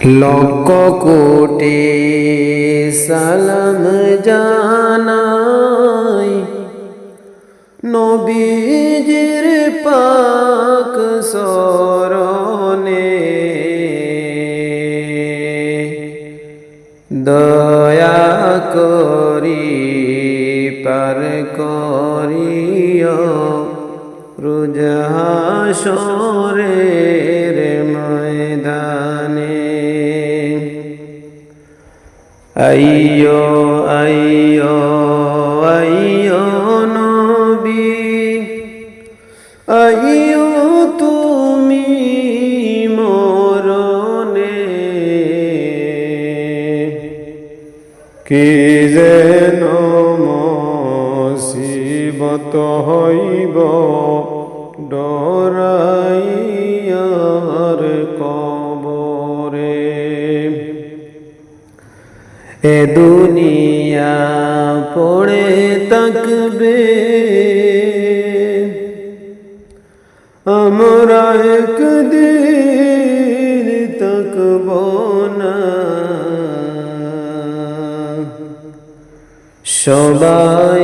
লক্ষ কোটি সালাম জানাই। নবীজির পাক সরণে দয়া করি পার করিও রুজহাসরের আইয়ো আইয়ো আইয়ো নবী আইয়ো তুমি মরণে। কি যেন মসিবত হইব ডরাইয়ার এ দুনিয়া পড়ে তাকবে আমরা একদিন তাকব না। সবাই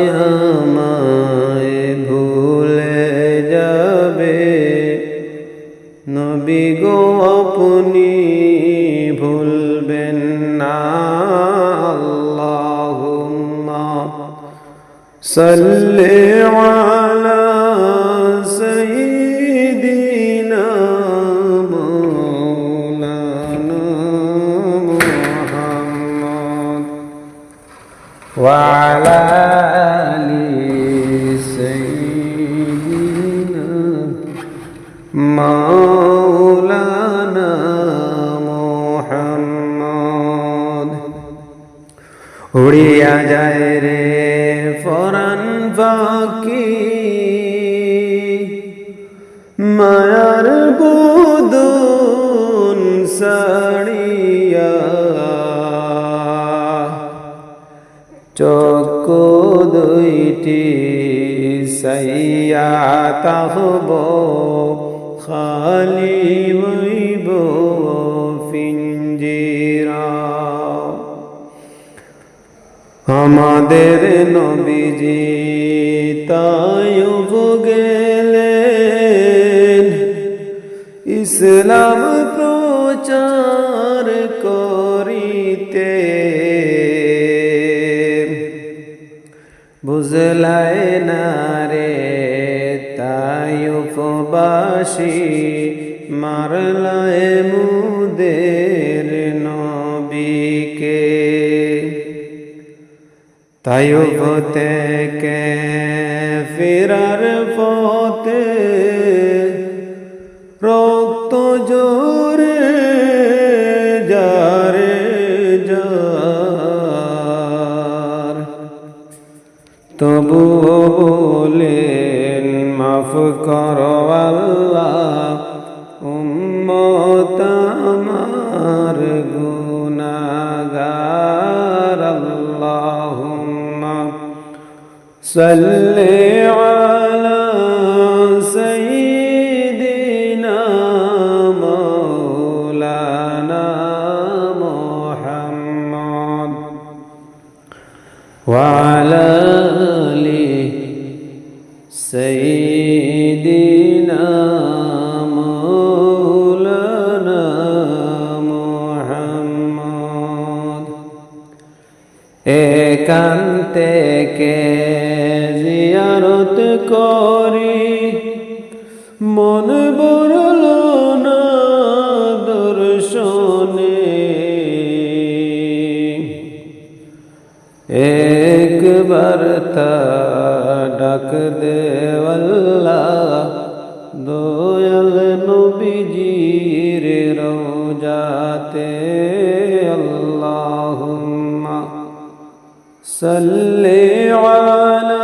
সাল্লি আলা সাইয়্যিদিনা মাওলানা মুহাম্মদ وعلى آل سيدنا مولانا محمد উড়িয়া যায় রে ফরান বাকি। মায়ার বুদুন সাড়িয়া চক্ষু দুইটি সাইয়া তাহব খালি হইব। আমাদের নবীজি তাই গেলেন ইসলাম প্রচার করিতে বুঝলায় না রে তাই উপবাসী মারলায় মুদের তাই কে ফেরার পথে রক্ত জোরে যারে যার। তবু বলেন মাফ করো আল্লাহ সাল্লি আলা সাইয়্যিদিনা মাওলানা মুহাম্মদ وعلى آل سيدنا مولانا محمد এখান থেকে জিয়ারত করি। মন বরল না দর্শনে। একবার তা ডাক দেওয়াল্লা দয়াল নবীজির রোজাতে আল্লাহুম্মা সাল্লি আলা